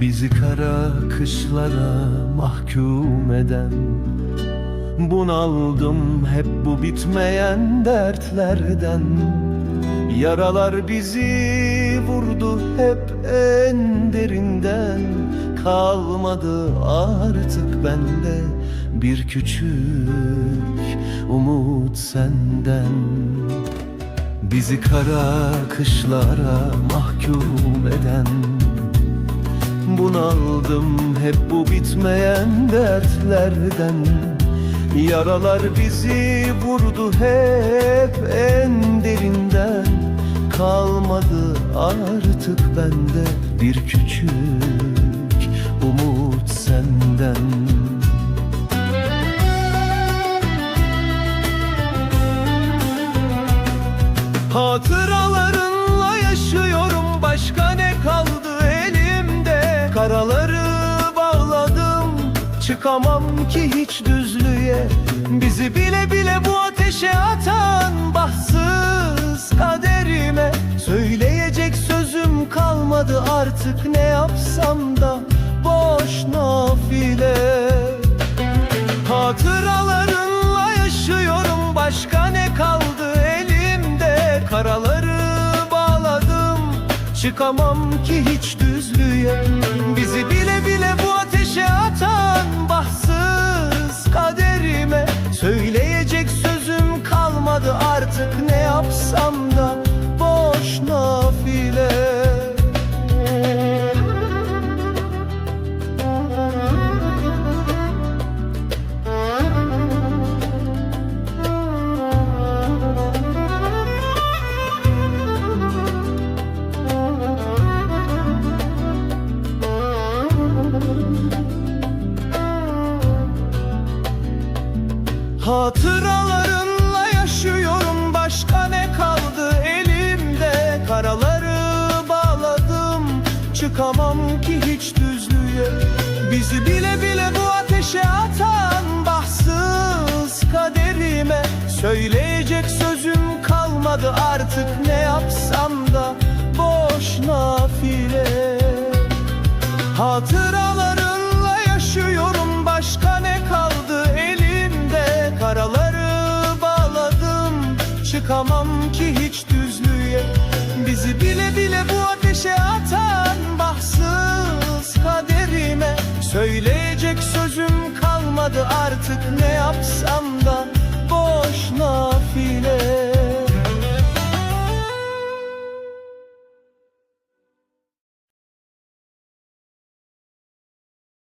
Bizi kara kışlara mahkum eden Bunaldım hep bu bitmeyen dertlerden. Yaralar bizi vurdu hep en derinden. Kalmadı artık bende bir küçük umut senden. Bizi kara kışlara mahkum eden. Bunaldım hep bu bitmeyen dertlerden Yaralar bizi vurdu hep en derinden. Kalmadı artık bende bir küçük umut senden. Hatıralarınla yaşıyorum başka ne kaldı elimde? Bağladım çıkamam ki hiç düzlüğe. Bizi bile bile bu ateşe atan bahtsız kaderime. Söyleyecek sözüm kalmadı artık ne yapsam da boş nafile. Hatıralarınla yaşıyorum başka ne kaldı elimde? Karaları bağladım çıkamam ki hiç düzlüğe. Bizi bile bile bu ateşe atan ne yapsam da boş nafile. Hatıralarınla Karaları bağladım. Çıkamam ki hiç düzlüğe. Bizi bile bile bu ateşe atan bahtsız kaderime. Söyleyecek sözüm kalmadı artık ne yapsam da boş nafile. Hatıralarınla yaşıyorum başka ne kaldı elimde? Karaları bağladım çıkamam ki hiç bu